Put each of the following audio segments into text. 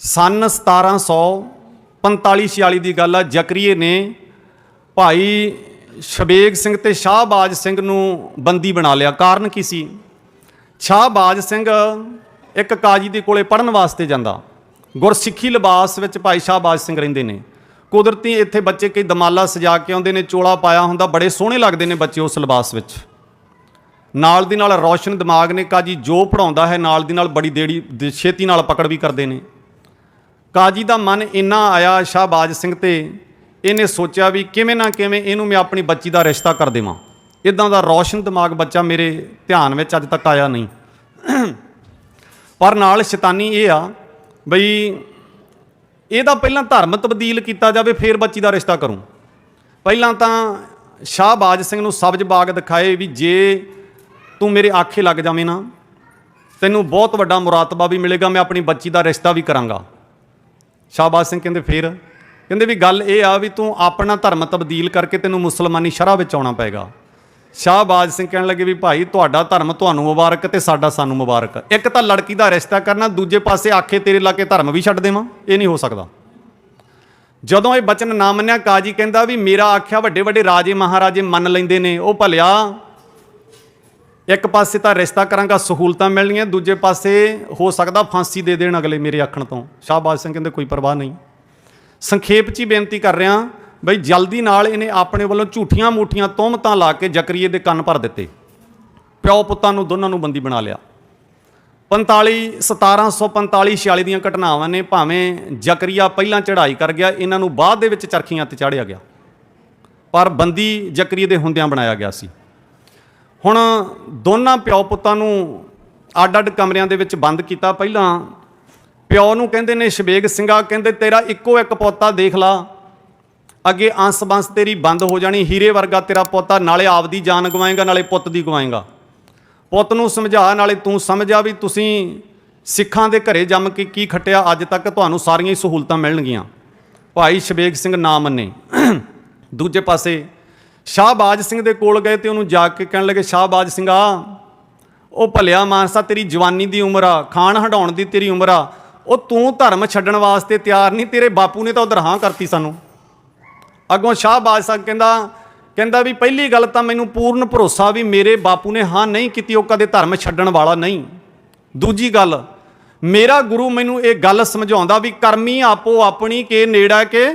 ਸਨ 1745-46 ਦੀ ਗੱਲ ਆ, ਜ਼ਕਰੀਏ ਨੇ ਭਾਈ ਸ਼ਬੇਗ ਸਿੰਘ ਤੇ ਸ਼ਾਹਬਾਜ ਸਿੰਘ ਨੂੰ ਬੰਦੀ ਬਣਾ ਲਿਆ। ਕਾਰਨ ਕੀ ਸੀ? ਸ਼ਾਹਬਾਜ ਸਿੰਘ ਇੱਕ ਕਾਜੀ ਦੇ ਕੋਲੇ ਪੜਨ ਵਾਸਤੇ ਜਾਂਦਾ। ਗੁਰਸਿੱਖੀ ਲਿਬਾਸ ਵਿੱਚ ਭਾਈ ਸ਼ਾਹਬਾਜ ਸਿੰਘ ਰਹਿੰਦੇ ਨੇ। ਕੁਦਰਤੀ ਇੱਥੇ ਬੱਚੇ ਕਈ ਦਮਾਲਾ ਸਜਾ ਕੇ ਆਉਂਦੇ ਨੇ, ਚੋਲਾ ਪਾਇਆ ਹੁੰਦਾ, ਬੜੇ ਸੋਹਣੇ ਲੱਗਦੇ ਨੇ ਬੱਚੇ ਉਸ ਲਿਬਾਸ ਵਿੱਚ। ਨਾਲ ਦੀ ਨਾਲ ਰੌਸ਼ਨ ਦਿਮਾਗ ਨੇ ਕਾਜੀ ਜੋ ਪੜਾਉਂਦਾ ਹੈ, ਨਾਲ ਦੀ ਨਾਲ ਬੜੀ ਦੇੜੀ ਛੇਤੀ ਨਾਲ ਪਕੜ ਵੀ ਕਰਦੇ ਨੇ। ਕਾਜੀ ਦਾ ਮਨ ਇੰਨਾ ਆਇਆ ਸ਼ਾਹਬਾਜ ਸਿੰਘ ਤੇ, ਇਹਨੇ ਸੋਚਿਆ ਵੀ ਕਿਵੇਂ ਨਾ ਕਿਵੇਂ ਇਹਨੂੰ ਮੈਂ ਆਪਣੀ ਬੱਚੀ ਦਾ ਰਿਸ਼ਤਾ ਕਰ ਦੇਵਾਂ। ਇਦਾਂ ਦਾ ਰੌਸ਼ਨ ਦਿਮਾਗ ਬੱਚਾ ਮੇਰੇ ਧਿਆਨ ਵਿੱਚ ਅੱਜ ਤੱਕ ਆਇਆ ਨਹੀਂ। ਪਰ ਨਾਲ ਸ਼ੈਤਾਨੀ ਇਹ ਆ ਬਈ ਇਹਦਾ ਪਹਿਲਾਂ ਧਰਮ ਤਬਦੀਲ ਕੀਤਾ ਜਾਵੇ, ਫਿਰ ਬੱਚੀ ਦਾ ਰਿਸ਼ਤਾ ਕਰੂੰ। ਪਹਿਲਾਂ ਤਾਂ ਸ਼ਾਹਬਾਜ ਸਿੰਘ ਨੂੰ ਸਬਜ਼ ਬਾਗ ਦਿਖਾਏ ਵੀ ਜੇ ਤੂੰ ਮੇਰੇ ਆਖੇ ਲੱਗ ਜਾਵੇਂ ਨਾ, ਤੈਨੂੰ ਬਹੁਤ ਵੱਡਾ ਮੁਰਾਤਬਾ ਵੀ ਮਿਲੇਗਾ, ਮੈਂ ਆਪਣੀ ਬੱਚੀ ਦਾ ਰਿਸ਼ਤਾ ਵੀ ਕਰਾਂਗਾ। ਸ਼ਾਹਬਾਜ਼ ਸਿੰਘ ਕਹਿੰਦੇ ਫਿਰ। ਕਹਿੰਦੇ ਵੀ ਗੱਲ ਇਹ ਆ ਵੀ ਤੂੰ ਆਪਣਾ ਧਰਮ ਤਬਦੀਲ ਕਰਕੇ ਤੈਨੂੰ ਮੁਸਲਮਾਨੀ ਸ਼ਰਾ ਵਿੱਚ ਆਉਣਾ ਪਏਗਾ। ਸ਼ਾਹਬਾਜ਼ ਸਿੰਘ ਕਹਿਣ ਲੱਗੇ ਵੀ ਭਾਈ ਤੁਹਾਡਾ ਧਰਮ ਤੁਹਾਨੂੰ ਮੁਬਾਰਕ ਤੇ ਸਾਡਾ ਸਾਨੂੰ ਮੁਬਾਰਕ। ਇੱਕ ਤਾਂ ਲੜਕੀ ਦਾ ਰਿਸ਼ਤਾ ਕਰਨਾ, ਦੂਜੇ ਪਾਸੇ ਆਖੇ ਤੇਰੇ ਲਾ ਕੇ ਧਰਮ ਵੀ ਛੱਡ ਦੇਵਾਂ, ਇਹ ਨਹੀਂ ਹੋ ਸਕਦਾ। ਜਦੋਂ ਇਹ ਬਚਨ ਨਾ ਮੰਨਿਆ, ਕਾਜੀ ਕਹਿੰਦਾ ਵੀ ਮੇਰਾ ਆਖਿਆ ਵੱਡੇ ਵੱਡੇ ਰਾਜੇ, ਮਹਾਰਾਜੇ ਮੰਨ ਲੈਂਦੇ ਨੇ, ਉਹ ਭਲਿਆ ਇੱਕ ਪਾਸੇ ਤਾਂ ਰਿਸ਼ਤਾ ਕਰਾਂਗਾ, ਸਹੂਲਤਾਂ ਮਿਲਣੀਆਂ, ਦੂਜੇ ਪਾਸੇ ਹੋ ਸਕਦਾ ਫਾਂਸੀ ਦੇ ਦੇਣ ਅਗਲੇ ਮੇਰੇ ਆਖਣ ਤੋਂ। ਸ਼ਾਹਬਾਜ਼ ਸਿੰਘ ਕਹਿੰਦੇ, ਕੋਈ ਪਰਵਾਹ ਨਹੀਂ। ਸੰਖੇਪ 'ਚ ਹੀ ਬੇਨਤੀ ਕਰ ਰਿਹਾ, ਬਈ ਜਲਦੀ ਨਾਲ ਇਹਨੇ ਆਪਣੇ ਵੱਲੋਂ ਝੂਠੀਆਂ ਮੂਠੀਆਂ ਤੋਹਮਤਾਂ ਲਾ ਕੇ ਜ਼ਕਰੀਏ ਦੇ ਕੰਨ ਭਰ ਦਿੱਤੇ। ਪਿਓ ਪੁੱਤਾਂ ਨੂੰ, ਦੋਨਾਂ ਨੂੰ ਬੰਦੀ ਬਣਾ ਲਿਆ। 45 1745 46 ਦੀਆਂ ਘਟਨਾਵਾਂ ਨੇ, ਭਾਵੇਂ ਜ਼ਕਰੀਆ ਪਹਿਲਾਂ ਚੜ੍ਹਾਈ ਕਰ ਗਿਆ, ਇਹਨਾਂ ਨੂੰ ਬਾਅਦ ਦੇ ਵਿੱਚ ਚਰਖੀਆਂ ਤੇ ਚਾੜਿਆ ਗਿਆ। ਪਰ ਬੰਦੀ ਜ਼ਕਰੀਏ ਦੇ ਹੁੰਦਿਆਂ ਬਣਾਇਆ ਗਿਆ ਸੀ। ਹੁਣ ਦੋਨਾਂ ਪਿਓ ਪੁੱਤਾਂ ਨੂੰ ਅੱਡ-ਅੱਡ ਕਮਰਿਆਂ ਦੇ ਵਿੱਚ ਬੰਦ ਕੀਤਾ ਪਹਿਲਾਂ। ਪਿਓ ਨੂੰ ਕਹਿੰਦੇ ਨੇ ਸ਼ਬੇਗ ਸਿੰਘਾ, ਕਹਿੰਦੇ ਤੇਰਾ ਇੱਕੋ ਇੱਕ ਪੋਤਾ ਦੇਖ ਲਾ। ਅੱਗੇ ਅੰਸ ਬੰਸ ਤੇਰੀ ਬੰਦ ਹੋ ਜਾਣੀ, ਹੀਰੇ ਵਰਗਾ ਤੇਰਾ ਪੋਤਾ ਨਾਲੇ ਆਪਦੀ ਜਾਨ ਗਵਾਏਗਾ, ਨਾਲੇ ਪੁੱਤ ਦੀ ਗਵਾਏਗਾ। ਪੁੱਤ ਨੂੰ ਸਮਝਾ, ਨਾਲੇ ਤੂੰ ਸਮਝਾ ਵੀ ਤੁਸੀਂ ਸਿੱਖਾਂ ਦੇ ਘਰੇ ਜੰਮ ਕੇ ਕੀ ਖੱਟਿਆ, ਅੱਜ ਤੱਕ ਤੁਹਾਨੂੰ ਸਾਰੀਆਂ ਹੀ ਸਹੂਲਤਾਂ ਮਿਲਣਗੀਆਂ। ਭਾਈ ਸ਼ਬੇਗ ਸਿੰਘ ਨਾ ਮੰਨੇ। ਦੂਜੇ ਪਾਸੇ ਸ਼ਾਹਬਾਜ ਸਿੰਘ ਦੇ ਕੋਲ ਗਏ ਤੇ ਉਹਨੂੰ ਜਾ ਕੇ ਕਹਿਣ ਲੱਗੇ, ਸ਼ਾਹਬਾਜ ਸਿੰਘਾ, ਉਹ ਭਲਿਆ ਮਾਨਸਾ ਤੇਰੀ ਜਵਾਨੀ ਦੀ ਉਮਰ ਆ, ਖਾਣ ਹਟਾਉਣ ਦੀ ਤੇਰੀ ਉਮਰ ਆ, ਉਹ ਤੂੰ ਧਰਮ ਛੱਡਣ ਵਾਸਤੇ ਤਿਆਰ ਨਹੀਂ, ਤੇਰੇ ਬਾਪੂ ਨੇ ਤਾਂ ਉਧਰ ਹਾਂ ਕਰਤੀ ਸਾਨੂੰ। ਅੱਗੋਂ ਸ਼ਾਹਬਾਜ ਸਾਹਿਬ ਕਹਿੰਦਾ ਕਹਿੰਦਾ ਵੀ ਪਹਿਲੀ ਗੱਲ ਤਾਂ ਮੈਨੂੰ ਪੂਰਨ ਭਰੋਸਾ ਵੀ ਮੇਰੇ ਬਾਪੂ ਨੇ ਹਾਂ ਨਹੀਂ ਕੀਤੀ, ਉਹ ਕਦੇ ਧਰਮ ਛੱਡਣ ਵਾਲਾ ਨਹੀਂ। ਦੂਜੀ ਗੱਲ, ਮੇਰਾ ਗੁਰੂ ਮੈਨੂੰ ਇਹ ਗੱਲ ਸਮਝਾਉਂਦਾ ਵੀ ਕਰਮੀ ਆਪੋ ਆਪਣੀ ਕੇ ਨੇੜਾ ਕੇ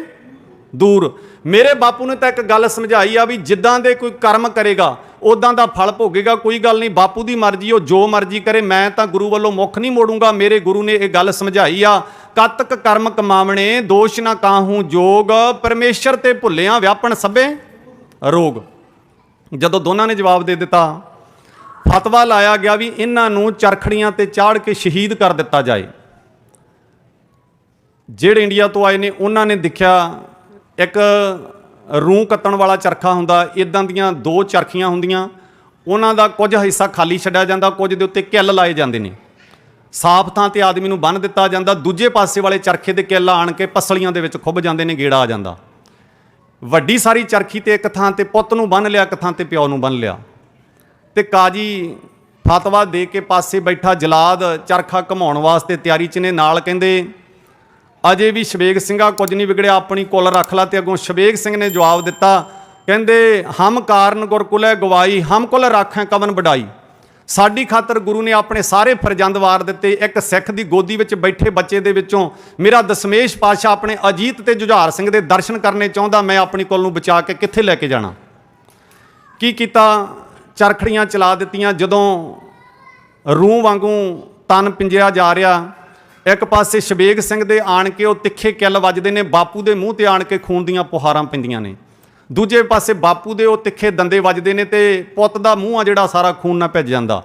ਦੂਰ। ਮੇਰੇ ਬਾਪੂ ਨੇ ਤਾਂ ਇੱਕ ਗੱਲ ਸਮਝਾਈ ਆ ਵੀ ਜਿੱਦਾਂ ਦੇ ਕੋਈ ਕਰਮ ਕਰੇਗਾ ਉਦਾਂ ਦਾ ਫਲ ਭੋਗੇਗਾ, ਕੋਈ ਗੱਲ ਨਹੀਂ, ਬਾਪੂ ਦੀ ਮਰਜ਼ੀ, ਉਹ ਜੋ ਮਰਜ਼ੀ ਕਰੇ, ਮੈਂ ਤਾਂ ਗੁਰੂ ਵੱਲੋਂ ਮੁੱਖ ਨਹੀਂ ਮੋੜੂੰਗਾ, ਮੇਰੇ ਗੁਰੂ ਨੇ ਇਹ ਗੱਲ ਸਮਝਾਈ ਆ। ਕਤਕ ਕਰਮ ਕਮਾਵਣੇ, ਦੋਸ਼ ਨਾ ਕਾਹੂ ਜੋਗ, ਪਰਮੇਸ਼ਰ ਤੇ ਭੁੱਲਿਆਂ ਵਿਆਪਣ ਸਭੇ ਰੋਗ। ਜਦੋਂ ਦੋਨਾਂ ਨੇ ਜਵਾਬ ਦੇ ਦਿੱਤਾ, ਫਤਵਾ ਲਾਇਆ ਗਿਆ ਵੀ ਇਹਨਾਂ ਨੂੰ ਚਰਖੜੀਆਂ ਤੇ ਚਾੜ ਕੇ ਸ਼ਹੀਦ ਕਰ ਦਿੱਤਾ ਜਾਏ। ਜਿਹੜੇ ਇੰਡੀਆ ਤੋਂ ਆਏ ਨੇ, ਉਹਨਾਂ ਨੇ ਦੇਖਿਆ ਇੱਕ ਰੂਹ ਕੱਤਣ ਵਾਲਾ ਚਰਖਾ ਹੁੰਦਾ ਇਦਾਂ ਦੀਆਂ ਦੋ ਚਰਖੀਆਂ ਹੁੰਦੀਆਂ, ਉਹਨਾਂ ਦਾ ਕੁਝ ਹਿੱਸਾ ਖਾਲੀ ਛੱਡਿਆ ਜਾਂਦਾ, ਕੁਝ ਦੇ ਉੱਤੇ ਕਿੱਲ ਲਾਏ ਜਾਂਦੇ ਨੇ। ਸਾਫ਼ ਥਾਂ ਤੇ ਆਦਮੀ ਨੂੰ ਬੰਨ੍ਹ ਦਿੱਤਾ ਜਾਂਦਾ, ਦੂਜੇ ਪਾਸੇ ਵਾਲੇ ਚਰਖੇ ਦੇ ਕਿੱਲ ਆਣ ਕੇ ਪਸਲੀਆਂ ਦੇ ਵਿੱਚ ਖੁੱਭ ਜਾਂਦੇ ਨੇ, ਗੇੜਾ ਆ ਜਾਂਦਾ। ਵੱਡੀ ਸਾਰੀ ਚਰਖੀ ਤੇ ਇੱਕ ਥਾਂ ਤੇ ਪੁੱਤ ਨੂੰ ਬੰਨ ਲਿਆ, ਇੱਕ ਥਾਂ ਤੇ ਪਿਓ ਨੂੰ ਬੰਨ ਲਿਆ। ਤੇ ਕਾਜੀ ਫਤਵਾ ਦੇ ਕੇ ਪਾਸੇ ਬੈਠਾ ਜਲਾਦ ਚਰਖਾ ਘਮਾਉਣ ਵਾਸਤੇ ਤਿਆਰੀ 'ਚ ਨੇ, ਨਾਲ ਕਹਿੰਦੇ ਅਜੇ ਵੀ ਸ਼ਬੇਗ ਸਿੰਘਾ ਕੁਝ ਨਹੀਂ ਵਿਗੜਿਆ, ਆਪਣੀ ਕੁੱਲ ਰੱਖ ਲਾ ਤੇ ਅੱਗੋਂ ਸ਼ਬੇਗ ਸਿੰਘ ਨੇ ਜਵਾਬ ਦਿੱਤਾ, ਕਹਿੰਦੇ, ਹਮ ਕਾਰਨ ਗੁਰਕੁਲੈ ਗਵਾਈ ਹਮ ਕੁਲ ਰਾਖਾਂ ਕਵਨ ਵਡਾਈ। ਸਾਡੀ ਖਾਤਰ ਗੁਰੂ ਨੇ ਆਪਣੇ ਸਾਰੇ ਫਰਜ਼ੰਦ ਵਾਰ ਦਿੱਤੇ, ਇੱਕ ਸਿੱਖ ਦੀ ਗੋਦੀ ਵਿੱਚ ਬੈਠੇ ਬੱਚੇ ਦੇ ਵਿੱਚੋਂ ਮੇਰਾ ਦਸ਼ਮੇਸ਼ ਪਾਤਸ਼ਾਹ ਆਪਣੇ ਅਜੀਤ ਤੇ ਜੁਝਾਰ ਸਿੰਘ ਦੇ ਦਰਸ਼ਨ ਕਰਨੇ ਚਾਹੁੰਦਾ, ਮੈਂ ਆਪਣੀ ਕੁੱਲ ਨੂੰ ਬਚਾ ਕੇ ਕਿੱਥੇ ਲੈ ਕੇ ਜਾਣਾ? ਕੀ ਕੀਤਾ? ਚਰਖੜੀਆਂ ਚਲਾ ਦਿੱਤੀਆਂ, ਜਦੋਂ ਰੂਹ ਵਾਂਗੂ ਤਨ ਪਿੰਜਿਆ ਜਾ ਰਿਹਾ ਇੱਕ ਪਾਸੇ ਸ਼ਬੇਗ ਸਿੰਘ ਦੇ ਆਣ ਕੇ ਉਹ ਤਿੱਖੇ ਕਿੱਲ ਵੱਜਦੇ ਨੇ, ਬਾਪੂ ਦੇ ਮੂੰਹ ਤੇ ਆਣ ਕੇ ਖੂਨ ਦੀਆਂ ਪੁਹਾਰਾਂ ਪੈਂਦੀਆਂ ਨੇ। ਦੂਜੇ ਪਾਸੇ ਬਾਪੂ ਦੇ ਉਹ ਤਿੱਖੇ ਦੰਦੇ ਵੱਜਦੇ ਨੇ ਤੇ ਪੁੱਤ ਦਾ ਮੂੰਹ ਆ ਜਿਹੜਾ ਸਾਰਾ ਖੂਨ ਨਾਲ ਭਿੱਜ ਜਾਂਦਾ।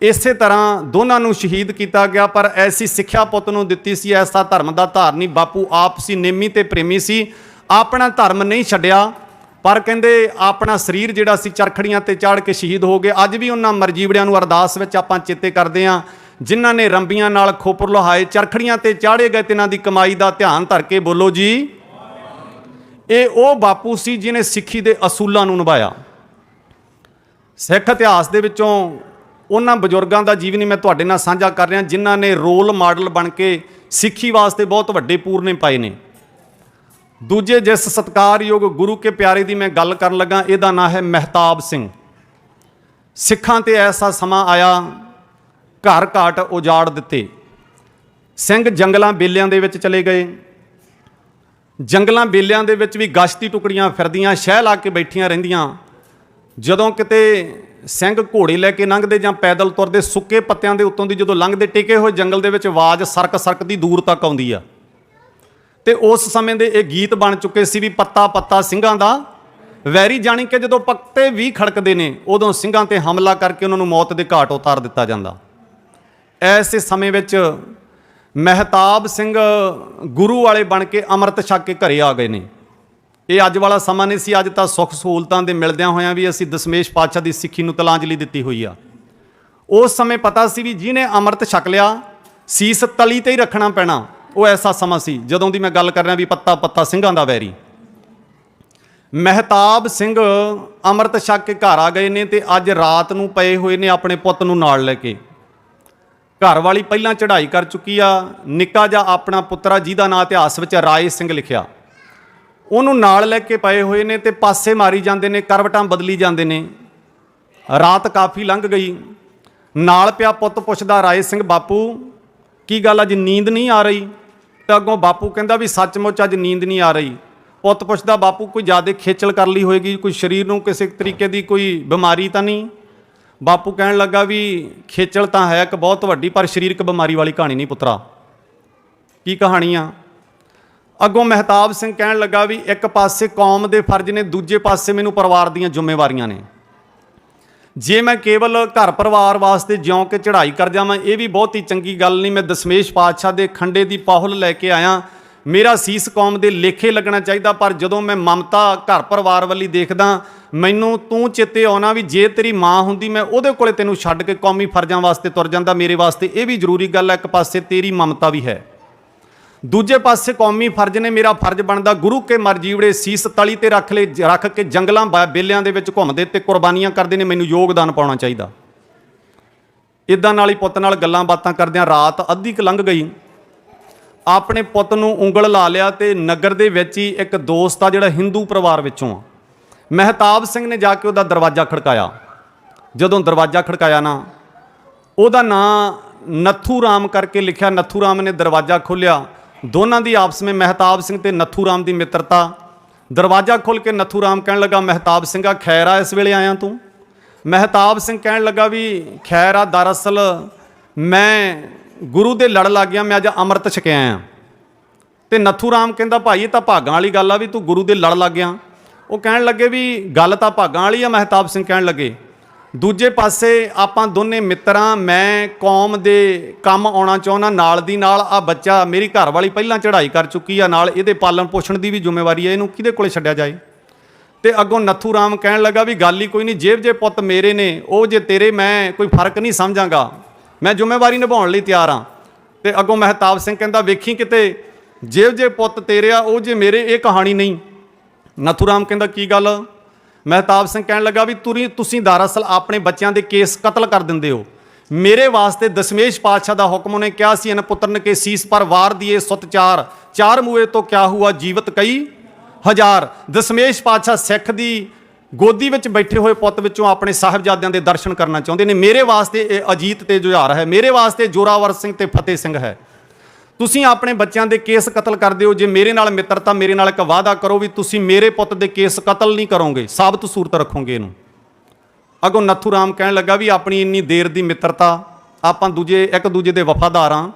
ਇਸੇ ਤਰ੍ਹਾਂ ਦੋਨਾਂ ਨੂੰ ਸ਼ਹੀਦ ਕੀਤਾ ਗਿਆ, ਪਰ ਐਸੀ ਸਿੱਖਿਆ ਪੁੱਤ ਨੂੰ ਦਿੱਤੀ ਸੀ, ਐਸਾ ਧਰਮ ਦਾ ਧਾਰਨੀ ਬਾਪੂ ਆਪ ਸੀ, ਨੇਮੀ ਤੇ ਪ੍ਰੇਮੀ ਸੀ। ਆਪਣਾ ਧਰਮ ਨਹੀਂ ਛੱਡਿਆ, ਪਰ ਕਹਿੰਦੇ ਆਪਣਾ ਸਰੀਰ ਜਿਹੜਾ ਸੀ, ਚਰਖੜੀਆਂ ਤੇ ਚਾੜ ਕੇ ਸ਼ਹੀਦ ਹੋ ਗਏ। ਅੱਜ ਵੀ ਉਹਨਾਂ ਮਰਜੀਵੜਿਆਂ ਨੂੰ ਅਰਦਾਸ ਵਿੱਚ ਆਪਾਂ ਚੇਤੇ ਕਰਦੇ ਆਂ ਜਿਨ੍ਹਾਂ ਨੇ ਰੰਬੀਆਂ ਨਾਲ ਖੋਪਰ ਲੋਹਾਏ, ਚਰਖੜੀਆਂ ਤੇ ਚਾੜੇ ਗਏ ਤੇ ਦੀ ਕਮਾਈ ਦਾ ਧਿਆਨ ਧਰ ਕੇ ਬੋਲੋ ਜੀ। ਇਹ ਉਹ ਬਾਪੂ ਸੀ ਜਿਨੇ ਸਿੱਖੀ ਦੇ ਅਸੂਲਾਂ ਨੂੰ ਨਿਭਾਇਆ। ਸਿੱਖ ਇਤਿਹਾਸ ਦੇ ਵਿੱਚੋਂ ਉਹਨਾਂ ਬਜ਼ੁਰਗਾਂ ਦਾ ਜੀਵਨੀ ਮੈਂ ਤੁਹਾਡੇ ਨਾਲ ਸਾਂਝਾ ਕਰ ਰਿਹਾ, ਜਿਨ੍ਹਾਂ ਨੇ ਰੋਲ ਮਾਡਲ ਬਣ ਕੇ ਸਿੱਖੀ ਵਾਸਤੇ ਬਹੁਤ ਵੱਡੇ ਪੂਰਨੇ ਪਾਏ ਨੇ। ਦੂਜੇ ਜਿਸ ਸਤਕਾਰਯੋਗ ਗੁਰੂ ਕੇ ਪਿਆਰੇ ਦੀ ਮੈਂ ਗੱਲ ਕਰਨ ਲੱਗਾ, ਇਹਦਾ ਨਾਂ ਹੈ ਮਹਿਤਾਬ ਸਿੰਘ। ਸਿੱਖਾਂ ਤੇ ਐਸਾ ਸਮਾਂ ਆਇਆ ਘਰ ਘਾਟ ਉਜਾੜ ਦਿੱਤੇ। ਸਿੰਘ ਜੰਗਲਾਂ ਬੇਲਿਆਂ ਦੇ ਵਿੱਚ ਚਲੇ ਗਏ। ਜੰਗਲਾਂ ਬੇਲਿਆਂ ਦੇ ਵਿੱਚ ਵੀ ਗਸ਼ਤੀ ਟੁਕੜੀਆਂ ਫਿਰਦੀਆਂ, ਸ਼ਹਿ ਲਾ ਕੇ ਬੈਠੀਆਂ ਰਹਿੰਦੀਆਂ। ਜਦੋਂ ਕਿਤੇ ਸਿੰਘ ਘੋੜੇ ਲੈ ਕੇ ਲੰਘਦੇ ਜਾਂ ਪੈਦਲ ਤੁਰਦੇ, ਸੁੱਕੇ ਪੱਤਿਆਂ ਦੇ ਉੱਤੋਂ ਦੀ ਜਦੋਂ ਲੰਘਦੇ, ਟਿਕੇ ਹੋਏ ਜੰਗਲ ਦੇ ਵਿੱਚ ਆਵਾਜ਼ ਸਰਕ ਸਰਕ ਦੀ ਦੂਰ ਤੱਕ ਆਉਂਦੀ ਆ। ਤੇ ਉਸ ਸਮੇਂ ਦੇ ਇਹ ਗੀਤ ਬਣ ਚੁੱਕੇ ਸੀ ਵੀ ਪੱਤਾ ਪੱਤਾ ਸਿੰਘਾਂ ਦਾ ਵੈਰੀ ਜਾਣੀ ਕਿ ਜਦੋਂ ਪੱਤੇ ਵੀ ਖੜਕਦੇ ਨੇ, ਉਦੋਂ ਸਿੰਘਾਂ ਤੇ ਹਮਲਾ ਕਰਕੇ ਉਹਨਾਂ ਨੂੰ ਮੌਤ ਦੇ ਘਾਟ ਉਤਾਰ ਦਿੱਤਾ ਜਾਂਦਾ। ਐਸੇ ਸਮੇਂ ਵਿੱਚ ਮਹਿਤਾਬ ਸਿੰਘ ਗੁਰੂ ਵਾਲੇ ਬਣ ਕੇ ਅੰਮ੍ਰਿਤ ਛਕ ਕੇ ਘਰੇ ਆ ਗਏ ਨੇ। ਇਹ ਅੱਜ ਵਾਲਾ ਸਮਾਂ ਨਹੀਂ ਸੀ, ਅੱਜ ਤਾਂ ਸੁੱਖ ਸਹੂਲਤਾਂ ਦੇ ਮਿਲਦਿਆਂ ਹੋਇਆਂ ਵੀ ਅਸੀਂ ਦਸ਼ਮੇਸ਼ ਪਾਤਸ਼ਾਹ ਦੀ ਸਿੱਖੀ ਨੂੰ ਤਲਾਂਜਲੀ ਦਿੱਤੀ ਹੋਈ ਆ। ਉਸ ਸਮੇਂ ਪਤਾ ਸੀ ਵੀ ਜਿਹਨੇ ਅੰਮ੍ਰਿਤ ਛਕ ਲਿਆ, ਸੀਸ ਤਲੀ ਤੇ ਹੀ ਰੱਖਣਾ ਪੈਣਾ। ਉਹ ਐਸਾ ਸਮਾਂ ਸੀ, ਜਦੋਂ ਦੀ ਮੈਂ ਗੱਲ ਕਰ ਰਿਹਾ ਵੀ ਪੱਤਾ ਪੱਤਾ ਸਿੰਘਾਂ ਦਾ ਵੈਰੀ। ਮਹਿਤਾਬ ਸਿੰਘ ਅੰਮ੍ਰਿਤ ਛਕ ਕੇ ਘਰ ਆ ਗਏ ਨੇ ਤੇ ਅੱਜ ਰਾਤ ਨੂੰ ਪਏ ਹੋਏ ਨੇ ਆਪਣੇ ਪੁੱਤ ਨੂੰ ਨਾਲ ਲੈ ਕੇ। ਘਰ ਵਾਲੀ ਪਹਿਲਾਂ ਚੜ੍ਹਾਈ ਕਰ ਚੁੱਕੀ ਆ, ਨਿੱਕਾ ਜਿਹਾ ਆਪਣਾ ਪੁੱਤਰਾ ਜਿਹਦਾ ਨਾਂ ਇਤਿਹਾਸ ਵਿੱਚ ਰਾਏ ਸਿੰਘ ਲਿਖਿਆ। ਉਹਨੂੰ ਨਾਲ ਲੈ ਕੇ ਪਏ ਹੋਏ ਨੇ ਤੇ ਪਾਸੇ ਮਾਰੀ ਜਾਂਦੇ ਨੇ, ਕਰਵਟਾਂ ਬਦਲੀ ਜਾਂਦੇ ਨੇ। ਰਾਤ ਕਾਫੀ ਲੰਘ ਗਈ। ਨਾਲ ਪਿਆ ਪੁੱਤ ਪੁੱਛਦਾ, ਰਾਏ ਸਿੰਘ, ਬਾਪੂ, ਕੀ ਗੱਲ ਅੱਜ ਨੀਂਦ ਨਹੀਂ ਆ ਰਹੀ? ਤਾਂ ਅੱਗੋਂ ਬਾਪੂ ਕਹਿੰਦਾ ਵੀ, ਸੱਚਮੁੱਚ ਅੱਜ ਨੀਂਦ ਨਹੀਂ ਆ ਰਹੀ। ਪੁੱਤ ਪੁੱਛਦਾ, ਬਾਪੂ, ਕੋਈ ਜ਼ਿਆਦਾ ਖੇਚਲ ਕਰ ਲਈ ਹੋਏਗੀ? ਕੋਈ ਸਰੀਰ ਨੂੰ ਕਿਸੇ ਤਰੀਕੇ ਦੀ ਕੋਈ ਬਿਮਾਰੀ ਤਾਂ ਨਹੀਂ? ਬਾਪੂ ਕਹਿਣ ਲੱਗਾ ਵੀ ਖੇਚਲ ਤਾਂ ਹੈ ਇੱਕ ਬਹੁਤ ਵੱਡੀ, ਪਰ ਸਰੀਰਕ ਬਿਮਾਰੀ ਵਾਲੀ ਕਹਾਣੀ ਨਹੀਂ ਪੁੱਤਰਾ। ਕੀ ਕਹਾਣੀ ਆ ਅੱਗੋਂ ਮਹਿਤਾਬ ਸਿੰਘ ਕਹਿਣ ਲੱਗਾ ਵੀ ਇੱਕ ਪਾਸੇ ਕੌਮ ਦੇ ਫਰਜ਼ ਨੇ, ਦੂਜੇ ਪਾਸੇ ਮੈਨੂੰ ਪਰਿਵਾਰ ਦੀਆਂ ਜ਼ਿੰਮੇਵਾਰੀਆਂ ਨੇ। ਜੇ ਮੈਂ ਕੇਵਲ ਘਰ ਪਰਿਵਾਰ ਵਾਸਤੇ ਜਿਉਂ ਕੇ ਚੜ੍ਹਾਈ ਕਰ ਜਾਵਾਂ, ਇਹ ਵੀ ਬਹੁਤ ਹੀ ਚੰਗੀ ਗੱਲ ਨਹੀਂ। ਮੈਂ ਦਸ਼ਮੇਸ਼ ਪਾਤਸ਼ਾਹ ਦੇ ਖੰਡੇ ਦੀ ਪਾਹੁਲ ਲੈ ਕੇ ਆਇਆ। ਮੇਰਾ ਸੀਸ ਕੌਮ ਦੇ ਲੇਖੇ ਲੱਗਣਾ ਚਾਹੀਦਾ, ਪਰ ਜਦੋਂ ਮੈਂ ਮਮਤਾ ਘਰ ਪਰਿਵਾਰ ਵੱਲੀ ਦੇਖਦਾ, ਮੈਨੂੰ ਤੂੰ ਚਿੱਤੇ ਆਉਣਾ ਵੀ ਜੇ ਤੇਰੀ ਮਾਂ ਹੁੰਦੀ, ਮੈਂ ਉਹਦੇ ਕੋਲੇ ਤੈਨੂੰ ਛੱਡ ਕੇ ਕੌਮੀ ਫਰਜ਼ਾਂ ਵਾਸਤੇ ਤੁਰ ਜਾਂਦਾ, ਮੇਰੇ ਵਾਸਤੇ ਇਹ ਵੀ ਜ਼ਰੂਰੀ ਗੱਲ ਹੈ, ਇੱਕ ਪਾਸੇ ਤੇਰੀ ਮਮਤਾ ਵੀ ਹੈ। ਦੂਜੇ ਪਾਸੇ ਕੌਮੀ ਫਰਜ਼ ਨੇ ਮੇਰਾ ਫਰਜ਼ ਬਣਦਾ, ਗੁਰੂ ਕੇ ਮਰਜੀਵੜੇ ਸੀਸ ਤਲੀ ਤੇ ਰੱਖ ਲੈ, ਰੱਖ ਕੇ ਜੰਗਲਾਂ ਬਾ- ਬੇਲਿਆਂ ਦੇ ਵਿੱਚ ਘੁੰਮਦੇ ਤੇ ਕੁਰਬਾਨੀਆਂ ਕਰਦੇ ਨੇ, ਮੈਨੂੰ ਯੋਗਦਾਨ ਪਾਉਣਾ ਚਾਹੀਦਾ। ਇਦਾਂ ਨਾਲ ਹੀ ਪੁੱਤ ਨਾਲ ਗੱਲਾਂ ਬਾਤਾਂ ਕਰਦਿਆਂ ਰਾਤ ਅੱਧੀ ਕੁ ਲੰਘ ਗਈ। ਆਪਣੇ ਪੁੱਤ ਨੂੰ ਉਂਗਲ ਲਾ ਲਿਆ ਤੇ ਨਗਰ ਦੇ ਵਿੱਚ ਹੀ ਇੱਕ ਦੋਸਤ ਆ ਜਿਹੜਾ ਹਿੰਦੂ ਪਰਿਵਾਰ ਵਿੱਚੋਂ ਆ। ਮਹਿਤਾਬ ਸਿੰਘ ਨੇ ਜਾ ਕੇ ਉਹਦਾ ਦਰਵਾਜ਼ਾ ਖੜਕਾਇਆ। ਜਦੋਂ ਦਰਵਾਜ਼ਾ ਖੜਕਾਇਆ ਨਾ, ਉਹਦਾ ਨਾਂ ਨੱਥੂ ਰਾਮ ਕਰਕੇ ਲਿਖਿਆ। ਨੱਥੂ ਰਾਮ ਨੇ ਦਰਵਾਜ਼ਾ ਖੋਲ੍ਹਿਆ। ਦੋਨਾਂ ਦੀ ਆਪਸ ਵਿੱਚ ਮਹਿਤਾਬ ਸਿੰਘ ਤੇ ਨੱਥੂ ਰਾਮ ਦੀ ਮਿੱਤਰਤਾ। ਦਰਵਾਜ਼ਾ ਖੋਲ ਕੇ ਨੱਥੂ ਰਾਮ ਕਹਿਣ ਲੱਗਾ, ਮਹਿਤਾਬ ਸਿੰਘਾ ਖੈਰ ਆ ਇਸ ਵੇਲੇ ਆਇਆ ਤੂੰ? ਮਹਿਤਾਬ ਸਿੰਘ ਕਹਿਣ ਲੱਗਾ ਵੀ, ਖੈਰ ਆ, ਦਰਅਸਲ ਮੈਂ ਗੁਰੂ ਦੇ ਲੜ ਲੱਗ ਗਿਆ, ਮੈਂ ਅੱਜ ਅੰਮ੍ਰਿਤ ਛਕਿਆ ਆ। ਤੇ ਨੱਥੂ ਰਾਮ ਕਹਿੰਦਾ, ਭਾਈ, ਇਹ ਤਾਂ ਭਾਗਾਂ ਵਾਲੀ ਗੱਲ ਆ ਵੀ ਤੂੰ ਗੁਰੂ ਦੇ ਲੜ ਲੱਗ ਗਿਆ। ਉਹ ਕਹਿਣ ਲੱਗੇ ਵੀ, ਗੱਲ ਤਾਂ ਭਾਗਾਂ ਵਾਲੀ ਆ। ਮਹਿਤਾਬ ਸਿੰਘ ਕਹਿਣ ਲੱਗੇ, ਦੂਜੇ ਪਾਸੇ ਆਪਾਂ ਦੋਨੇ ਮਿੱਤਰਾਂ, ਮੈਂ, ਕੌਮ ਦੇ ਕੰਮ ਆਉਣਾ ਚਾਹੁੰਦਾ, ਨਾਲ ਦੀ ਨਾਲ ਆ ਬੱਚਾ ਮੇਰੀ ਘਰ ਵਾਲੀ ਪਹਿਲਾਂ ਚੜ੍ਹਾਈ ਕਰ ਚੁੱਕੀ ਆ, ਨਾਲ ਇਹਦੇ ਪਾਲਣ ਪੋਸ਼ਣ ਦੀ ਵੀ ਜ਼ਿੰਮੇਵਾਰੀ ਹੈ ਇਹਨੂੰ ਕਿਹਦੇ ਕੋਲੇ ਛੱਡਿਆ ਜਾਏ? ਤੇ ਅੱਗੋਂ ਨੱਥੂ ਰਾਮ ਕਹਿਣ ਲੱਗਾ ਵੀ, ਗੱਲ ਹੀ ਕੋਈ ਨਹੀਂ, ਜੇਬ ਜੇ ਪੁੱਤ ਮੇਰੇ ਨੇ, ਉਹ ਜੇ ਤੇਰੇ ਮੈਂ ਕੋਈ ਫ਼ਰਕ ਨਹੀਂ ਸਮਝਾਂਗਾ। ਮੈਂ ਜ਼ਿੰਮੇਵਾਰੀ ਨਿਭਾਉਣ ਲਈ ਤਿਆਰ ਹਾਂ। ਤੇ ਅੱਗੋਂ ਮਹਿਤਾਬ ਸਿੰਘ ਕਹਿੰਦਾ, ਵੇਖੀ ਕਿਤੇ ਜੇਬ ਜੇ ਪੁੱਤ ਤੇਰੇ ਆ, ਉਹ ਜੇ ਮੇਰੇ, ਇਹ ਕਹਾਣੀ ਨਹੀਂ। ਨਥੂਰਾਮ ਕਹਿੰਦਾ, ਕੀ ਗੱਲ? ਮਹਿਤਾਬ ਸਿੰਘ ਕਹਿਣ ਲੱਗਾ ਵੀ, ਤੁਰੀ, ਤੁਸੀਂ ਦਰਅਸਲ ਆਪਣੇ ਬੱਚਿਆਂ ਦੇ ਕੇਸ ਕਤਲ ਕਰ ਦਿੰਦੇ ਹੋ। ਮੇਰੇ ਵਾਸਤੇ ਦਸ਼ਮੇਸ਼ ਪਾਤਸ਼ਾਹ ਦਾ ਹੁਕਮ ਉਹਨੇ ਕਿਹਾ ਸੀ, ਇਹਨ ਪੁੱਤਰਨ ਕੇ ਸੀਸ ਪਰ ਵਾਰ ਦੀਏ ਸੁਤ ਚਾਰ ਚਾਰ ਮੂਏ ਤੋਂ ਕਿਆ ਹੁਆ ਜੀਵਤ ਕਈ ਹਜ਼ਾਰ। ਦਸ਼ਮੇਸ਼ ਪਾਤਸ਼ਾਹ ਸਿੱਖ ਦੀ ਗੋਦੀ ਵਿੱਚ ਬੈਠੇ ਹੋਏ ਪੁੱਤ ਵਿੱਚੋਂ ਆਪਣੇ ਸਾਹਿਬਜ਼ਾਦਿਆਂ ਦੇ ਦਰਸ਼ਨ ਕਰਨਾ ਚਾਹੁੰਦੇ ਨੇ। ਮੇਰੇ ਵਾਸਤੇ ਇਹ ਅਜੀਤ ਤੇ ਜੁਝਾਰ ਹੈ, ਮੇਰੇ ਵਾਸਤੇ ਜੋਰਾਵਰ ਸਿੰਘ ਤੇ ਫਤਿਹ ਸਿੰਘ ਹੈ। ਤੁਸੀਂ ਆਪਣੇ ਬੱਚਿਆਂ ਦੇ ਕੇਸ ਕਤਲ ਕਰਦੇ ਹੋ ਜੇ ਮੇਰੇ ਨਾਲ ਮਿੱਤਰਤਾ, ਮੇਰੇ ਨਾਲ ਇੱਕ ਵਾਅਦਾ ਕਰੋ ਵੀ ਤੁਸੀਂ ਮੇਰੇ ਪੁੱਤ ਦੇ ਕੇਸ ਕਤਲ ਨਹੀਂ ਕਰੋਗੇ, ਸਾਬਤ ਸੂਰਤ ਰੱਖੋਗੇ ਇਹਨੂੰ। ਅਗੋਂ ਨੱਥੂ ਰਾਮ ਕਹਿਣ ਲੱਗਾ ਵੀ ਆਪਣੀ ਇੰਨੀ ਦੇਰ ਦੀ ਮਿੱਤਰਤਾ, ਆਪਾਂ ਦੂਜੇ, ਇੱਕ ਦੂਜੇ ਦੇ ਵਫਾਦਾਰ ਹਾਂ।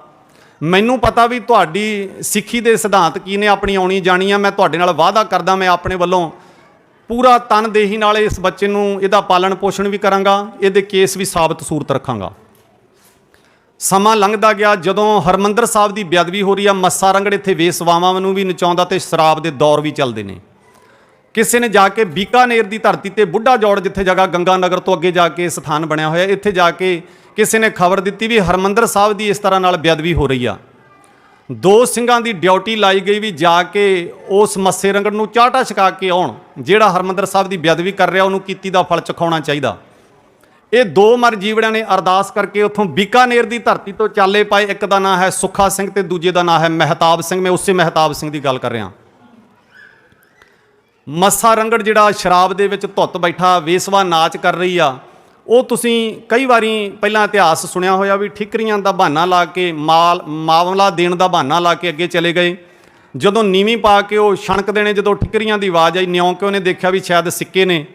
ਮੈਨੂੰ ਪਤਾ ਵੀ ਤੁਹਾਡੀ ਸਿੱਖੀ ਦੇ ਸਿਧਾਂਤ ਕੀ ਨੇ, ਆਪਣੀ ਆਉਣੀ ਜਾਣੀ ਆ, ਮੈਂ ਤੁਹਾਡੇ ਨਾਲ ਵਾਅਦਾ ਕਰਦਾ, ਮੈਂ ਆਪਣੇ ਵੱਲੋਂ ਪੂਰਾ ਤਨਦੇਹੀ ਨਾਲ ਇਸ ਬੱਚੇ ਨੂੰ ਇਹਦਾ ਪਾਲਣ ਪੋਸ਼ਣ ਵੀ ਕਰਾਂਗਾ, ਇਹਦੇ ਕੇਸ ਵੀ ਸਾਬਤ ਸੂਰਤ ਰੱਖਾਂਗਾ। ਸਮਾਂ ਲੰਘਦਾ ਗਿਆ, ਜਦੋਂ ਹਰਮੰਦਰ ਸਾਹਿਬ ਦੀ ਬੇਅਦਬੀ ਹੋ ਰਹੀ ਆ, ਮੱਸਾ ਰੰਗੜ ਇੱਥੇ ਵੇਸਵਾਵਾਂ ਨੂੰ ਵੀ ਨਚਾਉਂਦਾ ਤੇ ਸ਼ਰਾਬ ਦੇ ਦੌਰ ਵੀ ਚੱਲਦੇ ਨੇ। ਕਿਸੇ ਨੇ ਜਾ ਕੇ ਬੀਕਾਨੇਰ ਦੀ ਧਰਤੀ ਤੇ ਬੁੱਢਾ ਜੋੜ ਜਿੱਥੇ ਜਗ੍ਹਾ ਗੰਗਾ ਨਗਰ ਤੋਂ ਅੱਗੇ ਜਾ ਕੇ ਸਥਾਨ ਬਣਿਆ ਹੋਇਆ, ਇੱਥੇ ਜਾ ਕੇ ਕਿਸੇ ਨੇ ਖਬਰ ਦਿੱਤੀ ਵੀ ਹਰਮੰਦਰ ਸਾਹਿਬ ਦੀ ਇਸ ਤਰ੍ਹਾਂ ਨਾਲ ਬੇਅਦਬੀ ਹੋ ਰਹੀ ਆ। ਦੋ ਸਿੰਘਾਂ ਦੀ ਡਿਊਟੀ ਲਾਈ ਗਈ ਵੀ ਜਾ ਕੇ ਉਸ ਮੱਸੇ ਰੰਗੜ ਨੂੰ ਚਾਟਾ ਛਕਾ ਕੇ ਆਉਣ, ਜਿਹੜਾ ਹਰਮੰਦਰ ਸਾਹਿਬ ਦੀ ਬੇਅਦਬੀ ਕਰ ਰਿਹਾ, ਉਹਨੂੰ ਕੀਤੀ ਦਾ ਫਲ ਚਖਾਉਣਾ ਚਾਹੀਦਾ। ਇਹ ਦੋ ਮਰ ਜੀਵੜਿਆਂ ਨੇ ਅਰਦਾਸ ਕਰਕੇ ਉੱਥੋਂ ਬੀਕਾਨੇਰ ਦੀ ਧਰਤੀ ਤੋਂ ਚਾਲੇ ਪਾਏ। ਇੱਕ ਦਾ ਨਾਂ ਹੈ ਸੁੱਖਾ ਸਿੰਘ ਤੇ ਦੂਜੇ ਦਾ ਨਾਂ ਹੈ ਮਹਿਤਾਬ ਸਿੰਘ। ਮੈਂ ਉਸੇ ਮਹਿਤਾਬ ਸਿੰਘ ਦੀ ਗੱਲ ਕਰ ਰਿਹਾ। ਮੱਸਾ ਰੰਗੜ ਜਿਹੜਾ ਸ਼ਰਾਬ ਦੇ ਵਿੱਚ ਧੁੱਤ ਬੈਠਾ, ਵੇਸਵਾ ਨਾਚ ਕਰ ਰਹੀ ਆ। ਉਹ ਤੁਸੀਂ ਕਈ ਵਾਰੀ ਪਹਿਲਾਂ ਇਤਿਹਾਸ ਸੁਣਿਆ ਹੋਇਆ ਵੀ ਠਿਕਰੀਆਂ ਦਾ ਬਹਾਨਾ ਲਾ ਕੇ ਮਾਲ, ਮਾਮਲਾ ਦੇਣ ਦਾ ਬਹਾਨਾ ਲਾ ਕੇ ਅੱਗੇ ਚਲੇ ਗਏ। ਜਦੋਂ ਨੀਵੀਂ ਪਾ ਕੇ ਉਹ ਛਣਕ ਦੇਣੇ, ਜਦੋਂ ਠਿਕਰੀਆਂ ਦੀ ਆਵਾਜ਼ ਆਈ, ਨਿਉਂ ਕੇ ਉਹਨੇ ਦੇਖਿਆ ਵੀ ਸ਼ਾਇਦ ਸਿੱਕੇ ਨੇ।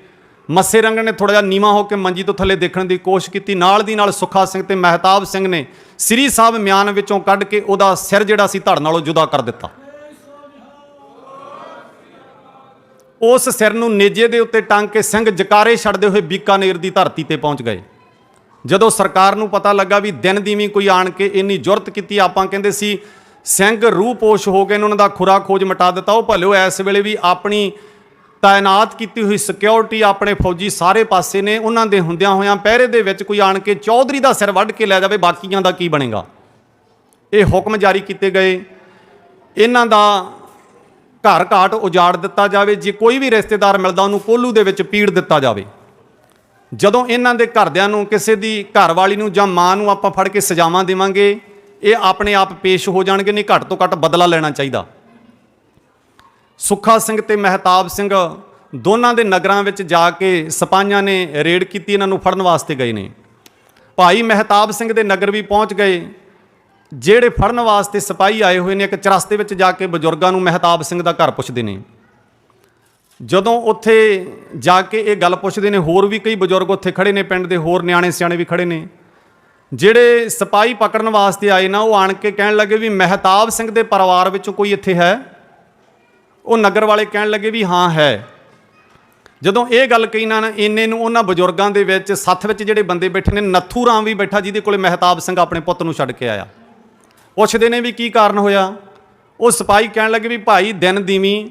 ਮੱਸੇ ਰੰਗੜ ਨੇ ਥੋੜਾ ਜਿਹਾ ਨੀਵਾਂ ਹੋ ਕੇ ਮੰਜੀ ਤੋਂ ਥੱਲੇ ਦੇਖਣ ਦੀ ਕੋਸ਼ਿਸ਼ ਕੀਤੀ। ਨਾਲ ਦੀ ਨਾਲ ਸੁੱਖਾ ਸਿੰਘ ਤੇ ਮਹਿਤਾਬ ਸਿੰਘ ਨੇ ਸ੍ਰੀ ਸਾਹਿਬ ਮਿਆਨ ਵਿੱਚੋਂ ਕੱਢ ਕੇ ਉਹਦਾ ਸਿਰ ਜਿਹੜਾ ਸੀ ਧੜ ਨਾਲੋਂ ਜੁਦਾ ਕਰ ਦਿੱਤਾ। ਉਸ ਸਿਰ ਨੂੰ ਨੇਜੇ ਦੇ ਉੱਤੇ ਟੰਗ ਕੇ ਸਿੰਘ ਜਕਾਰੇ ਛੱਡਦੇ ਹੋਏ ਬੀਕਾਨੇਰ ਦੀ ਧਰਤੀ ਤੇ ਪਹੁੰਚ ਗਏ। ਜਦੋਂ ਸਰਕਾਰ ਨੂੰ ਪਤਾ ਲੱਗਾ ਵੀ ਦਿਨ ਦੀ ਵੀ ਕੋਈ ਆਣ ਕੇ ਇੰਨੀ ਜ਼ੁਰਤ ਕੀਤੀ, ਆਪਾਂ ਕਹਿੰਦੇ ਸੀ, ਸਿੰਘ ਰੂਹਪੋਸ਼ ਹੋ ਗਏ ਉਹਨਾਂ ਦਾ ਖੁਰਾ ਖੋਜ ਮਟਾ ਦਿੱਤਾ। ਉਹ ਭਲਿਓ ਇਸ ਵੇਲੇ ਵੀ ਆਪਣੀ ਤਾਇਨਾਤ ਕੀਤੀ ਹੋਈ ਸਿਕਿਉਰਿਟੀ ਆਪਣੇ ਫੌਜੀ ਸਾਰੇ ਪਾਸੇ ਨੇ, ਉਹਨਾਂ ਦੇ ਹੁੰਦਿਆਂ ਹੋਇਆਂ ਪਹਿਰੇ ਦੇ ਵਿੱਚ ਕੋਈ ਆਣ ਕੇ ਚੌਧਰੀ ਦਾ ਸਿਰ ਵੱਢ ਕੇ ਲੈ ਜਾਵੇ, ਬਾਕੀਆਂ ਦਾ ਕੀ ਬਣੇਗਾ? ਇਹ ਹੁਕਮ ਜਾਰੀ ਕੀਤੇ ਗਏ। ਇਹਨਾਂ ਦਾ ਘਰ ਘਾਟ ਉਜਾੜ ਦਿੱਤਾ ਜਾਵੇ, ਜੇ ਕੋਈ ਵੀ ਰਿਸ਼ਤੇਦਾਰ ਮਿਲਦਾ, ਉਹਨੂੰ ਕੋਲੂ ਦੇ ਵਿੱਚ ਪੀੜ ਦਿੱਤਾ ਜਾਵੇ। ਜਦੋਂ ਇਹਨਾਂ ਦੇ ਘਰਦਿਆਂ ਨੂੰ ਕਿਸੇ ਦੀ ਘਰਵਾਲੀ ਨੂੰ ਜਾਂ ਮਾਂ ਨੂੰ ਆਪਾਂ ਫੜ ਕੇ ਸਜ਼ਾਵਾਂ ਦੇਵਾਂਗੇ, ਇਹ ਆਪਣੇ ਆਪ ਪੇਸ਼ ਹੋ ਜਾਣਗੇ, ਨਹੀਂ ਘੱਟ ਤੋਂ ਘੱਟ ਬਦਲਾ ਲੈਣਾ ਚਾਹੀਦਾ। ਸੁੱਖਾ ਸਿੰਘ ਤੇ ਮਹਿਤਾਬ ਸਿੰਘ ਦੋਨਾਂ ਦੇ ਨਗਰਾਂ ਵਿੱਚ ਜਾ ਕੇ ਸਿਪਾਹੀਆਂ ਨੇ ਰੇਡ ਕੀਤੀ, ਇਹਨਾਂ ਨੂੰ ਫੜਨ ਵਾਸਤੇ ਗਏ ਨੇ। ਭਾਈ ਮਹਿਤਾਬ ਸਿੰਘ ਦੇ ਨਗਰ ਵੀ ਪਹੁੰਚ ਗਏ। ਜਿਹੜੇ ਫੜਨ ਵਾਸਤੇ ਸਿਪਾਹੀ ਆਏ ਹੋਏ ਨੇ, ਇੱਕ ਚਰਸਤੇ ਵਿੱਚ ਜਾ ਕੇ ਬਜ਼ੁਰਗਾਂ ਨੂੰ ਮਹਿਤਾਬ ਸਿੰਘ ਦਾ ਘਰ ਪੁੱਛਦੇ ਨੇ। ਜਦੋਂ ਉੱਥੇ ਜਾ ਕੇ ਇਹ ਗੱਲ ਪੁੱਛਦੇ ਨੇ, ਹੋਰ ਵੀ ਕਈ ਬਜ਼ੁਰਗ ਉੱਥੇ ਖੜੇ ਨੇ, ਪਿੰਡ ਦੇ ਹੋਰ ਨਿਆਣੇ, ਸਿਆਣੇ ਵੀ ਖੜੇ ਨੇ। ਜਿਹੜੇ ਸਿਪਾਹੀ ਪਕੜਨ ਵਾਸਤੇ ਆਏ ਨਾ, ਉਹ ਆਣ ਕੇ ਕਹਿਣ ਲੱਗੇ ਵੀ ਮਹਿਤਾਬ ਸਿੰਘ ਦੇ ਪਰਿਵਾਰ ਵਿੱਚੋਂ ਕੋਈ ਇੱਥੇ ਹੈ? ਉਹ ਨਗਰ ਵਾਲੇ ਕਹਿਣ ਲੱਗੇ ਵੀ ਹਾਂ, ਹੈ। ਜਦੋਂ ਇਹ ਗੱਲ ਕਹੀ ਨਾ, ਇੰਨੇ ਨੂੰ ਉਹਨਾਂ ਬਜ਼ੁਰਗਾਂ ਦੇ ਵਿੱਚ, ਸੱਥ ਵਿੱਚ ਜਿਹੜੇ ਬੰਦੇ ਬੈਠੇ ਨੇ, ਨੱਥੂ ਰਾਮ ਵੀ ਬੈਠਾ, ਜਿਹਦੇ ਕੋਲੇ ਮਹਿਤਾਬ ਸਿੰਘ ਆਪਣੇ ਪੁੱਤ ਨੂੰ ਛੱਡ ਕੇ ਆਇਆ। ਪੁੱਛਦੇ ਨੇ ਵੀ ਕੀ ਕਾਰਨ ਹੋਇਆ। ਉਹ ਸਿਪਾਹੀ ਕਹਿਣ ਲੱਗੇ ਵੀ ਭਾਈ ਦਿਨ ਦੀਵੀਂ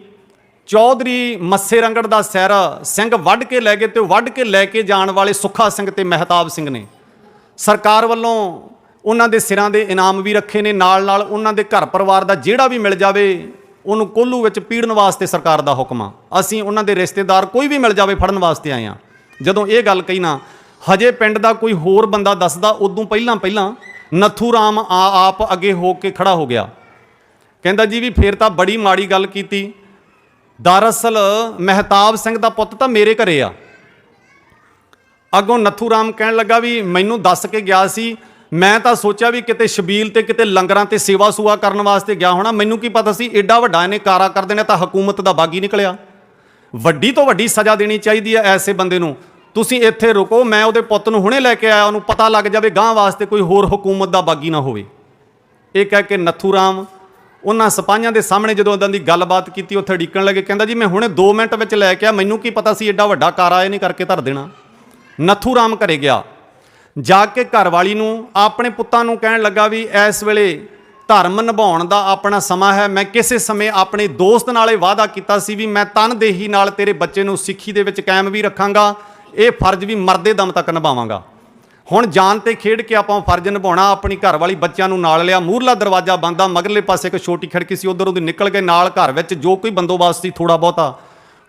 ਚੌਧਰੀ ਮੱਸੇ ਰੰਗੜ ਦਾ ਸਿਰ ਸਿੰਘ ਵੱਢ ਕੇ ਲੈ ਗਏ ਤੇ ਉਹ ਵੱਢ ਕੇ ਲੈ ਕੇ ਜਾਣ ਵਾਲੇ ਸੁੱਖਾ ਸਿੰਘ ਤੇ ਮਹਿਤਾਬ ਸਿੰਘ ਨੇ। ਸਰਕਾਰ ਵੱਲੋਂ ਉਹਨਾਂ ਦੇ ਸਿਰਾਂ ਦੇ ਇਨਾਮ ਵੀ ਰੱਖੇ ਨੇ ਨਾਲ ਨਾਲ ਉਹਨਾਂ ਦੇ ਘਰ ਪਰਿਵਾਰ ਦਾ ਜਿਹੜਾ ਵੀ ਮਿਲ ਜਾਵੇ, ਉਹਨੂੰ ਕੋਲੂ ਵਿੱਚ ਪੀੜਨ ਵਾਸਤੇ ਸਰਕਾਰ ਦਾ ਹੁਕਮ ਆ। ਅਸੀਂ ਉਹਨਾਂ ਦੇ ਰਿਸ਼ਤੇਦਾਰ ਕੋਈ ਵੀ ਮਿਲ ਜਾਵੇ ਫੜਨ ਵਾਸਤੇ ਆਏ ਆ ਜਦੋਂ ਇਹ ਗੱਲ ਕਹੀ ਨਾ, ਹਜੇ ਪਿੰਡ ਦਾ ਕੋਈ ਹੋਰ ਬੰਦਾ ਦੱਸਦਾ, ਉਦੋਂ ਪਹਿਲਾਂ ਪਹਿਲਾਂ ਨੱਥੂ ਰਾਮ ਆ ਆਪ ਅੱਗੇ ਹੋ ਕੇ ਖੜਾ ਹੋ ਗਿਆ। ਕਹਿੰਦਾ ਜੀ ਵੀ ਫੇਰ ਤਾਂ ਬੜੀ ਮਾੜੀ ਗੱਲ ਕੀਤੀ। ਦਰਅਸਲ ਮਹਿਤਾਬ ਸਿੰਘ ਦਾ ਪੁੱਤ ਤਾਂ ਮੇਰੇ ਘਰੇ ਆ। ਅੱਗੋਂ ਨੱਥੂ ਰਾਮ ਕਹਿਣ ਲੱਗਾ ਵੀ ਮੈਨੂੰ ਦੱਸ ਕੇ ਗਿਆ ਸੀ। ਮੈਂ ਤਾਂ ਸੋਚਿਆ ਵੀ ਕਿਤੇ ਸ਼ਬੀਲ ਤੇ ਕਿਤੇ ਲੰਗਰਾਂ ਤੇ ਸੇਵਾ ਸੂਆ ਕਰਨ ਵਾਸਤੇ ਗਿਆ ਹੋਣਾ। ਮੈਨੂੰ ਕੀ ਪਤਾ ਸੀ ਐਡਾ ਵੱਡਾ ਇਹਨੇ ਕਾਰਾ ਕਰ ਦੇਣਾ ਤਾਂ ਹਕੂਮਤ ਦਾ ਬਾਗੀ ਨਿਕਲਿਆ। ਵੱਡੀ ਤੋਂ ਵੱਡੀ ਸਜ਼ਾ ਦੇਣੀ ਚਾਹੀਦੀ ਹੈ ਐਸੇ ਬੰਦੇ ਨੂੰ। ਤੁਸੀਂ ਇੱਥੇ ਰੁਕੋ, ਮੈਂ ਉਹਦੇ ਪੁੱਤ ਨੂੰ ਹੁਣੇ ਲੈ ਕੇ ਆਇਆ, ਉਹਨੂੰ ਪਤਾ ਲੱਗ ਜਾਵੇ ਗਾਂ ਵਾਸਤੇ ਕੋਈ ਹੋਰ ਹਕੂਮਤ ਦਾ ਬਾਗੀ ਨਾ ਹੋਵੇ। ਇਹ ਕਹਿ ਕੇ ਨੱਥੂ ਰਾਮ ਉਹਨਾਂ ਸਿਪਾਹੀਆਂ ਦੇ ਸਾਹਮਣੇ ਜਦੋਂ ਉਹਨਾਂ ਦੀ ਗੱਲਬਾਤ ਕੀਤੀ, ਉੱਥੇ ਢੀਕਣ ਲੱਗੇ, ਕਹਿੰਦਾ ਜੀ, ਮੈਂ ਹੁਣੇ 2 ਮਿੰਟ ਵਿੱਚ ਲੈ ਕੇ ਆ ਮੈਨੂੰ ਕੀ ਪਤਾ ਸੀ ਐਡਾ ਵੱਡਾ ਕਾਰਾ ਇਹ ਨਹੀਂ ਕਰਕੇ ਧਰ ਦੇਣਾ। ਨੱਥੂ ਰਾਮ ਘਰੇ ਗਿਆ। ਜਾ ਕੇ ਘਰਵਾਲੀ ਨੂੰ, ਆਪਣੇ ਪੁੱਤਾਂ ਨੂੰ ਕਹਿਣ ਲੱਗਾ ਵੀ ਇਸ ਵੇਲੇ ਧਰਮ ਨਿਭਾਉਣ ਦਾ ਆਪਣਾ ਸਮਾਂ ਹੈ, ਮੈਂ ਕਿਸੇ ਸਮੇਂ ਆਪਣੇ ਦੋਸਤ ਨਾਲ ਇਹ ਵਾਅਦਾ ਕੀਤਾ ਸੀ ਵੀ ਮੈਂ ਤਨਦੇਹੀ ਨਾਲ ਤੇਰੇ ਬੱਚੇ ਨੂੰ ਸਿੱਖੀ ਦੇ ਵਿੱਚ ਕਾਇਮ ਵੀ ਰੱਖਾਂਗਾ ਇਹ ਫਰਜ਼ ਵੀ ਮਰਦੇ ਦਮ ਤੱਕ ਨਿਭਾਵਾਂਗਾ। ਹੁਣ ਜਾਨ ਤੇ ਖੇਡ ਕੇ ਆਪਾਂ ਫਰਜ਼ ਨਿਭਾਉਣਾ, ਆਪਣੀ ਘਰ ਵਾਲੀ ਬੱਚਿਆਂ ਨੂੰ ਨਾਲ ਲਿਆ, ਮੂਹਰਲਾ ਦਰਵਾਜ਼ਾ ਬੰਦਾ ਮਗਰਲੇ ਪਾਸੇ ਇੱਕ ਛੋਟੀ ਖਿੜਕੀ ਸੀ, ਉਧਰ ਉਹਦੀ ਨਿਕਲ ਕੇ ਨਾਲ ਘਰ ਵਿੱਚ ਜੋ ਕੋਈ ਬੰਦੋਬਸਤ ਸੀ ਥੋੜਾ ਬਹੁਤਾ,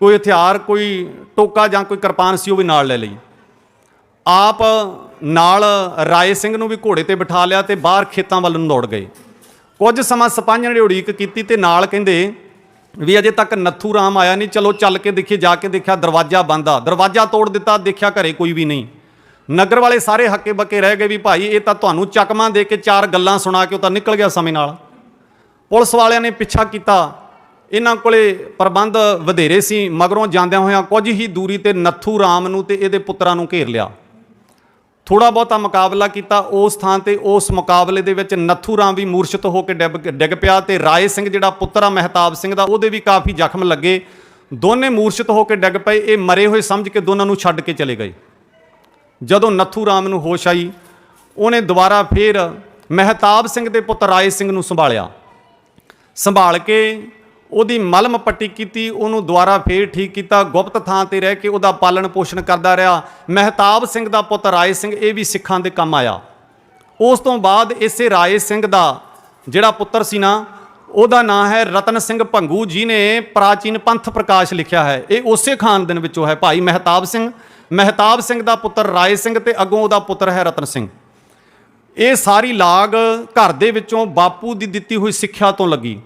ਕੋਈ ਹਥਿਆਰ, ਕੋਈ ਟੋਕਾ ਜਾਂ ਕੋਈ ਕਿਰਪਾਨ ਸੀ ਉਹ ਵੀ ਨਾਲ ਲੈ ਲਈ। ਆਪ ਨਾਲ ਰਾਏ ਸਿੰਘ ਨੂੰ ਵੀ ਘੋੜੇ ਤੇ ਬਿਠਾ ਲਿਆ ਤੇ ਬਾਹਰ ਖੇਤਾਂ ਵੱਲ ਨੂੰ ਦੌੜ ਗਏ। ਕੁਝ ਸਮਾਂ ਸਿਪਾਹੀਆਂ ਨੇ ਉਡੀਕ ਕੀਤੀ ਤੇ ਨਾਲ ਕਹਿੰਦੇ ਵੀ ਅਜੇ ਤੱਕ ਨੱਥੂ ਰਾਮ ਆਇਆ ਨਹੀਂ। ਚਲੋ ਚੱਲ ਕੇ ਦੇਖੀ, ਜਾ ਕੇ ਦੇਖਿਆ, ਦਰਵਾਜ਼ਾ ਬੰਦ ਆ। ਦਰਵਾਜ਼ਾ ਤੋੜ ਦਿੱਤਾ, ਦੇਖਿਆ ਘਰੇ ਕੋਈ ਵੀ ਨਹੀਂ। ਨਗਰ ਵਾਲੇ ਸਾਰੇ ਹੱਕੇ ਬੱਕੇ ਰਹਿ ਗਏ ਵੀ ਭਾਈ, ਇਹ ਤਾਂ ਤੁਹਾਨੂੰ ਚਕਮਾ ਦੇ ਕੇ ਚਾਰ ਗੱਲਾਂ ਸੁਣਾ ਕੇ ਉਹ ਤਾਂ ਨਿਕਲ ਗਿਆ ਸਮੇਂ ਨਾਲ। ਪੁਲਿਸ ਵਾਲਿਆਂ ਨੇ ਪਿੱਛਾ ਕੀਤਾ। ਇਹਨਾਂ ਕੋਲੇ ਪ੍ਰਬੰਧ ਵਧੇਰੇ ਸੀ, ਮਗਰੋਂ ਜਾਂਦਿਆਂ ਹੋਇਆਂ ਕੁਝ ਹੀ ਦੂਰੀ ਤੇ ਨੱਥੂ ਰਾਮ ਨੂੰ ਤੇ ਇਹਦੇ ਪੁੱਤਰਾਂ ਨੂੰ ਘੇਰ ਲਿਆ। ਥੋੜਾ ਬਹੁਤਾ ਮੁਕਾਬਲਾ ਕੀਤਾ, ਉਸ ਥਾਂ ਤੇ ਉਸ ਮੁਕਾਬਲੇ ਦੇ ਵਿੱਚ ਨੱਥੂ ਰਾਮ ਵੀ ਮੂਰਛਿਤ ਹੋ ਕੇ ਡਿੱਗ ਡਿੱਗ ਪਿਆ ਤੇ ਰਾਏ ਸਿੰਘ ਜਿਹੜਾ ਪੁੱਤਰ ਆ ਮਹਿਤਾਬ ਸਿੰਘ ਦਾ, ਉਹਦੇ ਵੀ ਕਾਫੀ ਜ਼ਖਮ ਲੱਗੇ। ਦੋਨੇ ਮੂਰਛਿਤ ਹੋ ਕੇ ਡਿੱਗ ਪਏ, ਇਹ ਮਰੇ ਹੋਏ ਸਮਝ ਕੇ ਦੋਨਾਂ ਨੂੰ ਛੱਡ ਕੇ ਚਲੇ ਗਏ। ਜਦੋਂ ਨੱਥੂ ਰਾਮ ਨੂੰ ਹੋਸ਼ ਆਈ, ਉਹਨੇ ਦੁਬਾਰਾ ਫੇਰ ਮਹਿਤਾਬ ਸਿੰਘ ਦੇ ਪੁੱਤਰ ਰਾਏ ਸਿੰਘ ਨੂੰ ਸੰਭਾਲਿਆ। ਸੰਭਾਲ ਕੇ ਉਹਦੀ ਮਲਮ ਪੱਟੀ ਕੀਤੀ, ਉਹਨੂੰ ਦੁਬਾਰਾ ਫੇਰ ਠੀਕ ਕੀਤਾ, ਗੁਪਤ ਥਾਂ ਤੇ ਰਹਿ ਕੇ ਉਹਦਾ ਪਾਲਣ ਪੋਸ਼ਣ ਕਰਦਾ ਰਿਹਾ। ਮਹਿਤਾਬ ਸਿੰਘ ਦਾ ਪੁੱਤ ਰਾਏ ਸਿੰਘ, ਇਹ ਵੀ ਸਿੱਖਾਂ ਦੇ ਕੰਮ ਆਇਆ। ਉਸ ਤੋਂ ਬਾਅਦ ਇਸੇ ਰਾਏ ਸਿੰਘ ਦਾ ਜਿਹੜਾ ਪੁੱਤਰ ਸੀ ਨਾ, ਉਹਦਾ ਨਾਂ ਹੈ ਰਤਨ ਸਿੰਘ ਭੰਗੂ ਜੀ ਨੇ ਪ੍ਰਾਚੀਨ ਪੰਥ ਪ੍ਰਕਾਸ਼ ਲਿਖਿਆ ਹੈ। ਇਹ ਉਸੇ ਖਾਨਦਾਨ ਵਿੱਚੋਂ ਹੈ ਭਾਈ ਮਹਿਤਾਬ ਸਿੰਘ। ਮਹਿਤਾਬ ਸਿੰਘ ਦਾ ਪੁੱਤਰ ਰਾਏ ਸਿੰਘ ਤੇ ਅੱਗੋਂ ਉਹਦਾ ਪੁੱਤਰ ਹੈ ਰਤਨ ਸਿੰਘ। ਇਹ ਸਾਰੀ ਲਾਗ ਘਰ ਦੇ ਵਿੱਚੋਂ ਬਾਪੂ ਦੀ ਦਿੱਤੀ ਹੋਈ ਸਿੱਖਿਆ ਤੋਂ ਲੱਗੀ।